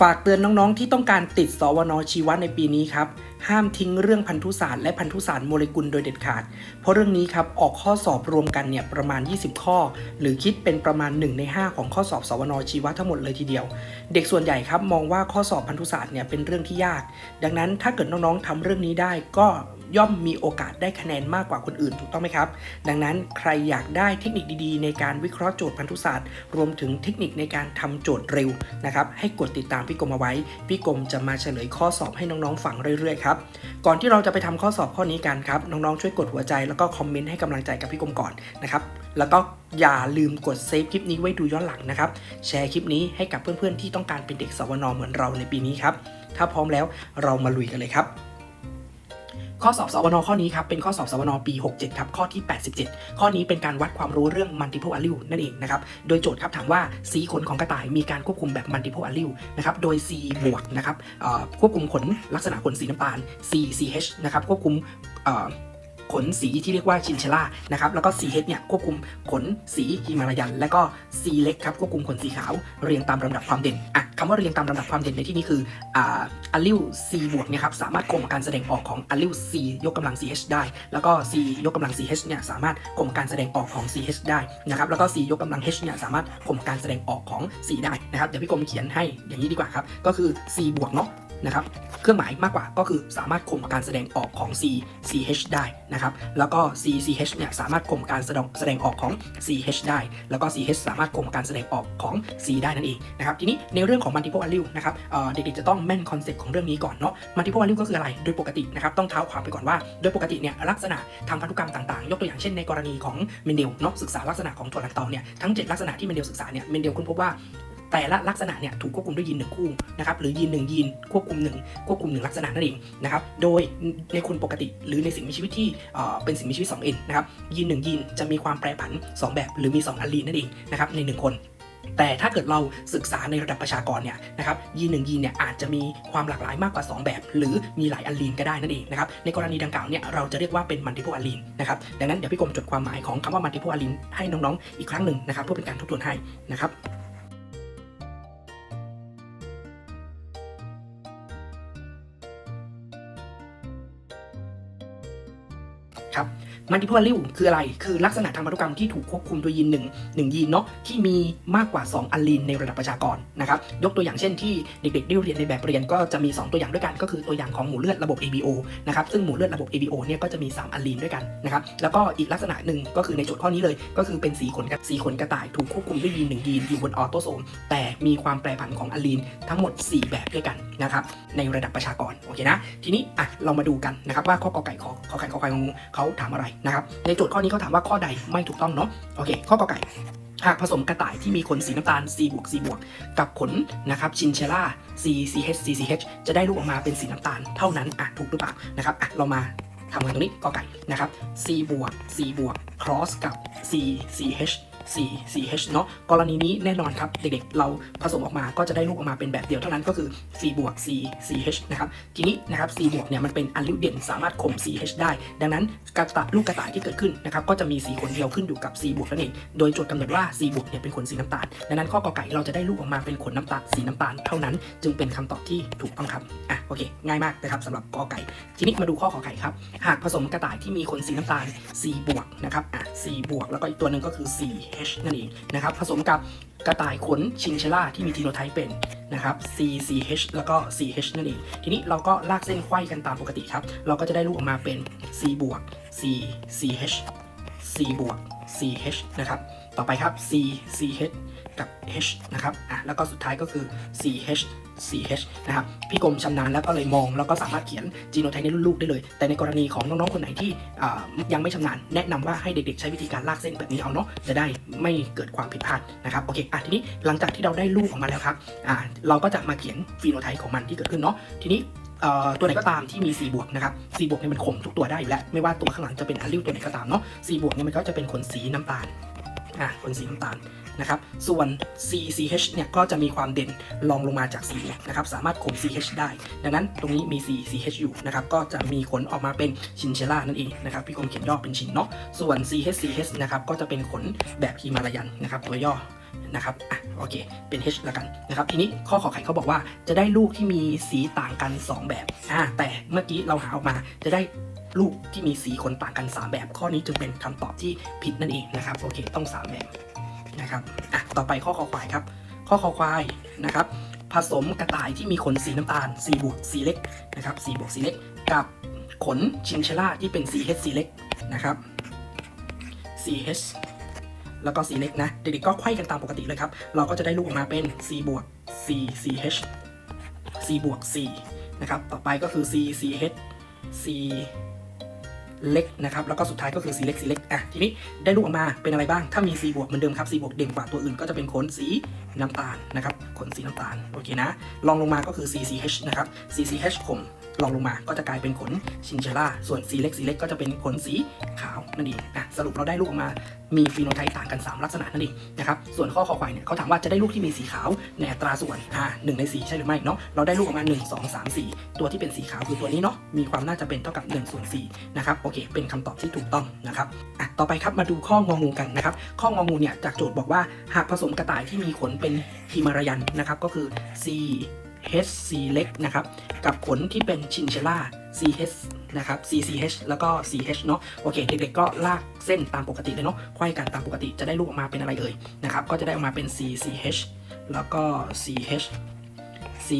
ฝากเตือนน้องๆที่ต้องการติดสวนชีวะในปีนี้ครับห้ามทิ้งเรื่องพันธุศาสตร์และพันธุศาสตร์โมเลกุลโดยเด็ดขาด เพราะเรื่องนี้ครับออกข้อสอบรวมกันเนี่ยประมาณ 20 ข้อ หรือคิดเป็นประมาณ 1 ใน 5 ของข้อสอบสวนชีวะทั้งหมดเลยทีเดียว เด็กส่วนใหญ่ครับมองว่าข้อสอบพันธุศาสตร์เนี่ยเป็นเรื่องที่ยาก ดังนั้นถ้าเกิดน้องๆทำเรื่องนี้ได้ก็ย่อมมีโอกาสได้คะแนนมากกว่าคนอื่นถูกต้องไหมครับ ดังนั้นใครอยากได้เทคนิคดีๆ ในการวิเคราะห์โจทย์พันธุศาสตร์ รวมถึงเทคนิคในการทำโจทย์เร็วนะครับให้กดติดตามพี่กรมเอาไว้พี่กรมจะมาเฉลยข้อสอบให้น้องๆฟังเรื่อยๆครับก่อนที่เราจะไปทำข้อสอบข้อนี้กันครับ น้องๆช่วยกดหัวใจแล้วก็คอมเมนต์ให้กำลังใจกับพี่กรมก่อนนะครับ แล้วก็อย่าลืมกดเซฟคลิปนี้ไว้ดูย้อนหลังนะครับ แชร์คลิปนี้ให้กับเพื่อนๆที่ต้องการเป็นเด็กสวนเหมือนเราในปีนี้ครับ ถ้าพร้อมแล้วเรามาลุยกันเลยครับ ข้อสอบสวนข้อนี้ครับเป็นข้อสอบสวนปี 67 ครับข้อที่ 87 ข้อนี้เป็นการวัดความรู้เรื่อง multiple allele นั่นเองนะครับ โดยโจทย์ครับถามว่าสีขนของกระต่ายมีการควบคุมแบบ multiple allele นะครับ โดย C บวกนะครับควบคุมขนลักษณะขนสีน้ำตาล C CH นะครับควบคุม ขนสีที่เรียกว่าชินเชล่านะครับแล้วก็ CH เนี่ยควบคุมขนสีฮิมาลายัน และก็ C เล็กครับควบคุมขนสีขาวเรียงตามลำดับความเด่นอะคำว่าเรียงตามลำดับความเด่นในที่นี้คืออ่าอัลลิว C บวกเนี่ยครับสามารถข่มการแสดงออกของอัลลิว C ยกกำลัง CH ได้ แล้วก็ C ยกกำลัง CH เนี่ยสามารถข่มการแสดงออกของ CH ได้นะครับแล้วก็ C ยกกำลัง H เนี่ยสามารถข่มการแสดงออกของ C ได้นะครับเดี๋ยวพี่กรมเขียนให้อย่างนี้ดีกว่าครับก็คือ C บวกเนาะ นะครับเครื่องหมายมากกว่าก็คือสามารถข่มการแสดงออกของ C CH ได้นะครับแล้วก็ C CH เนี่ยสามารถข่มการแสดงแสดงออกของ CH ได้ แล้วก็ CH สามารถข่มการแสดงออกของ C ได้นั่นเองนะครับทีนี้ในเรื่องของ multiple allele นะครับเด็กๆจะต้องแม่นคอนเซ็ปต์ของเรื่องนี้ก่อนเนาะ multiple allele ก็คืออะไรโดยปกตินะครับต้องเท้าความไปก่อนว่า โดยปกติเนี่ยลักษณะทางพันธุกรรมต่างๆ ยกตัวอย่างเช่นในกรณีของเมนเดลเนาะศึกษาลักษณะของถั่วลันเตาเนี่ยทั้ง 7 ลักษณะที่เมนเดลศึกษาเนี่ยเมนเดลค้นพบว่า แต่ละลักษณะเนี่ยถูกควบคุมด้วยยีนหนึ่งคู่นะครับหรือยีนหนึ่งยีนควบคุมหนึ่งควบคุมหนึ่งลักษณะนั่นเองนะครับโดยในคนปกติหรือในสิ่งมีชีวิตที่เป็นสิ่งมีชีวิต 2N นะครับยีนหนึ่งยีนจะมีความแปรผัน 2 แบบ หรือมี 2อัลลีนนั่นเองนะครับในหนึ่งคนแต่ถ้าเกิดเราศึกษาในระดับประชากรเนี่ยนะครับยีนหนึ่งยีนเนี่ยอาจจะมีความหลากหลายมากกว่า 2 แบบ หรือมีหลายอัลลีนก็ได้นั่นเองนะครับในกรณีดังกล่าวเนี่ยเราจะเรียกว่าเป็น multiple allele นะครับดังนั้นเดี๋ยวพี่กรมจดความหมายของคำว่า multiple allele ให้น้องๆอีกครั้งหนึ่งนะครับเพื่อเป็นการทบทวนให้นะครับ Tchau. ครับ multiple allele คืออะไร คือลักษณะทางพันธุกรรมที่ถูกควบคุมโดยยีนหนึ่งหนึ่งยีนเนาะที่มีมากกว่า 2 อัลลีนในระดับประชากรนะครับยกตัวอย่างเช่นที่เด็กๆได้เรียนในแบบเรียนก็จะมี 2 ตัวอย่างด้วยกัน ก็คือตัวอย่างของหมู่เลือดระบบ ABO นะครับซึ่งหมู่เลือดระบบ ABO เนี่ยก็จะมี 3 อัลลีนด้วยกันนะครับแล้วก็อีกลักษณะหนึ่งก็คือในโจทย์ข้อนี้เลย ก็คือเป็นสีขนกระสีขนกระต่ายถูกควบคุมด้วยยีนหนึ่งยีนอยู่บนออโตโซมแต่มีความแปรผันของอัลลีนทั้งหมด 4 แบบด้วยกันนะครับในระดับประชากรโอเคนะทีนี้อะเรามาดูกันนะครับว่าข้อกอไก่ขอขอไข่ขอไข่งองูเขาถามอะไรนะครับในโจทย์ข้อนี้เขาถามว่าข้อใดไม่ถูกต้องเนาะโอเค ข้อกอไก่หากผสมกระต่ายที่มีขนสีน้ำตาล C บวก C บวกกับขนนะครับชินเชล่า C C H C C H จะได้ลูกออกมาเป็นสีน้ำตาลเท่านั้นอะถูกหรือเปล่านะครับอะเรามาทำกันตรงนี้กอไก่นะครับ C บวก C บวก cross กับ C C H 4 4H เนาะกรณีนี้แน่นอนครับ เด็กๆ เราผสมออกมาก็จะได้ลูกออกมาเป็นแบบเดียวเท่านั้นก็คือ 4 บวก 4 4H นะครับทีนี้นะครับ4บวกเนี่ยมันเป็นอลิวเด่นสามารถข่ม 4H ได้ ดังนั้นกระตะลูกกระต่ายที่เกิดขึ้นนะครับก็จะมีสีขนเดียวขึ้นอยู่กับ 4 บวกนั่นเองโดยโจทย์กำหนดว่า 4 บวกเนี่ยเป็นขนสีน้ำตาลดังนั้นข้อกอไก่เราจะได้ลูกออกมาเป็นขนน้ำตาลสีน้ำตาลเท่านั้น จึงเป็นคำตอบที่ถูกต้องครับอะโอเค ง่ายมากนะครับสำหรับกอไก่ ทีนี้มาดูข้อขอไก่ครับหากผสมกระต่ายที่มีขนสีน้ำตาล4บวก นะครับอะ C บวกแล้วก็อีกตัวหนึ่งก็คือ CH นั่นเองนะครับผสมกับกระต่ายขนชิงเชล่าที่มีทีโนไทป์เป็นนะครับ C CH แล้วก็ CH นั่นเอง ทีนี้เราก็ลากเส้นไขว้กันตามปกติครับ เราก็จะได้รูปออกมาเป็น C บวก C CH C บวก CH นะครับ ต่อไปครับ C CH กับ H นะครับอะแล้วก็สุดท้ายก็คือ CH CH นะครับพี่กรมชำนาญแล้วก็เลยมองแล้วก็สามารถเขียนจีโนไทป์ในรุ่นลูกได้เลย แต่ในกรณีของน้องๆคนไหนที่ยังไม่ชำนาญแนะนำว่าให้เด็กๆ ใช้วิธีการลากเส้นแบบนี้เอาเนาะจะได้ไม่เกิดความผิดพลาดนะครับโอเคอะทีนี้หลังจากที่เราได้รูปออกมาแล้วครับอ่าเราก็จะมาเขียนฟีโนไทป์ของมันที่เกิดขึ้นเนาะทีนี้ตัวไหนก็ตามที่มี 4 บวกนะครับ4บวกเนี่ยมันข่มทุกตัวได้อยู่แล้ว ไม่ว่าตัวข้างหลังจะเป็นอัลลิวตัวไหนก็ตามเนาะ4บวกเนี่ยมันก็จะเป็นขนสีน้ำตาลอะขนสีน้ำตาล นะครับ ส่วน CCH เนี่ยก็จะมีความเด่นรองลงมาจาก C นะครับ สามารถข่ม CH ได้ ดังนั้นตรงนี้มี CCH อยู่นะครับ ก็จะมีขนออกมาเป็นชินเชล่านั่นเองนะครับ พี่กรมเขียนย่อเป็นชินเนาะ ส่วน CH CH นะครับ ก็จะเป็นขนแบบฮิมาลายันนะครับ ตัวย่อนะครับ อะ โอเค เป็น H แล้วกันนะครับ ทีนี้ข้อขอไข่เขาบอกว่าจะได้ลูกที่มีสีต่างกัน 2 แบบ อ่า แต่เมื่อกี้เราหาออกมาจะได้ลูกที่มีสีขนต่างกัน 3 แบบ ข้อนี้จึงเป็นคำตอบที่ผิดนั่นเองนะครับ โอเค ต้อง 3 แบบ นะครับอะต่อไปข้อขอควายครับ ข้อคอควายนะครับ ผสมกระต่ายที่มีขนสีน้ำตาลสีบวกสีเล็กนะครับสีบวกสีเล็ก กับขนชินเชล่าที่เป็น CH สีเล็กนะครับ CH แล้วก็สีเล็กนะ เด็กๆก็ไขว้กันตามปกติเลยครับ เราก็จะได้ลูกออกมาเป็น C บวก C CH C บวก C นะครับ ต่อไปก็คือ C CH C เล็กนะครับแล้วก็สุดท้ายก็คือ C เล็ก C เล็กอะทีนี้ได้ลูกออกมาเป็นอะไรบ้าง ถ้ามี C บวกเหมือนเดิมครับ C บวกเด่นกว่าตัวอื่นก็จะเป็นขนสีน้ำตาลนะครับขนสีน้ำตาลโอเคนะลองลงมาก็คือ C CH นะครับ C CH ขมลองลงมาก็จะกลายเป็นขนชินเชล่า ส่วน C เล็ก C เล็กก็จะเป็นขนสีขาวนั่นเองอะสรุปเราได้ลูกออกมามีฟีโนไทป์ต่างกัน 3 ลักษณะนั่นเองนะครับ ส่วนข้อคอควายเนี่ยเขาถามว่าจะได้ลูกที่มีสีขาวในอัตราส่วนอ่าหนึ่งในสี่ใช่หรือไม่เนาะ เราได้ลูกออกมา 1 2 3 4 ตัวที่เป็นสีขาวคือตัวนี้เนาะ มีความน่าจะเป็นเท่ากับ1ส่วน4นะครับโออเค เป็นคำตอบที่ถูกต้องนะครับอะต่อไปครับมาดูข้ององูกันนะครับ ข้ององูเนี่ยจากโจทย์บอกว่าหากผสมกระต่ายที่มีขนเป็นฮิมารายันนะครับก็คือ C H C เล็กนะครับ กับขนที่เป็นชินเชล่า CH นะครับ CCH แล้วก็ CH เนาะโอเค เด็กๆก็ลากเส้นตามปกติเลยเนาะไขว้กันตามปกติจะได้ลูกออกมาเป็นอะไรเอ่ยนะครับ ก็จะได้ออกมาเป็น CCH แล้วก็ CH C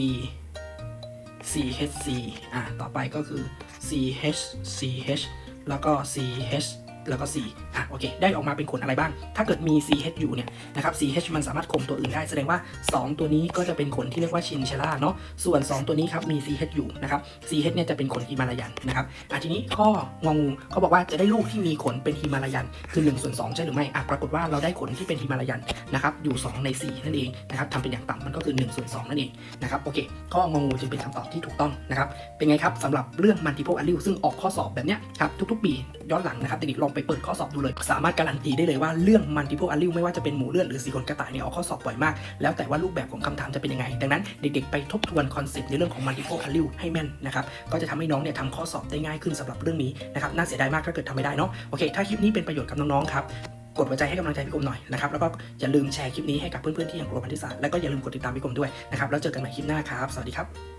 CHC อะต่อไปก็คือ CH CH แล้วก็ CH แล้วก็ C อะโอเค ได้ออกมาเป็นขนอะไรบ้าง ถ้าเกิดมี CH อยู่เนี่ยนะครับ CH มันสามารถข่มตัวอื่นได้ แสดงว่า 2 ตัวนี้ก็จะเป็นขนที่เรียกว่าชินเชล่าเนาะ ส่วน 2 ตัวนี้ครับมี CH อยู่นะครับ CH เนี่ยจะเป็นขนฮิมาลายันนะครับอะทีนี้ข้องงูเขาบอกว่าจะได้ลูกที่มีขนเป็นฮิมาลายัน คือ1ส่วน2ใช่หรือไม่อะปรากฏว่าเราได้ขนที่เป็นฮิมาลายันนะครับอยู่ 2 ใน 4 นั่นเองนะครับทำเป็นอย่างต่ำมันก็คือ1ส่วน2นั่นเองนะครับโอเคข้ององูจึงเป็นคำตอบที่ถูกต้องนะครับเป็นไงครับสำหรับเรื่อง multiple value ซึ่งออกข้อสอบแบบเนี้ยครับทุกๆ ปีย้อนหลังนะครับเด็กๆลองไปเปิดข้อสอบดูเลย สามารถการันตีได้เลยว่าเรื่อง multiple value ไม่ว่าจะเป็นหมูเลือดหรือสีขนกระต่ายเนี่ยออกข้อสอบบ่อยมาก แล้วแต่ว่ารูปแบบของคำถามจะเป็นยังไง ดังนั้นเด็กๆไปทบทวนคอนเซ็ปต์ในเรื่องของ multiple value ให้แม่นนะครับก็จะทำให้น้องเนี่ยทำข้อสอบได้ง่ายขึ้นสำหรับเรื่องนี้นะครับน่าเสียดายมากถ้าเกิดทำไม่ได้เนาะโอเคถ้าคลิปนี้เป็นประโยชน์กับน้องๆครับกดหัวใจให้กำลังใจพี่กรมหน่อยนะครับแล้วก็อย่าลืมแชร์คลิปนี้ให้กับเพื่อนๆที่ยังกลัวพันธุศาสตร์แล้วก็อย่าลืมกดติดตามพี่กรมด้วยนะครับแล้วเจอกันใหม่คลิปหน้าครับ สวัสดีครับ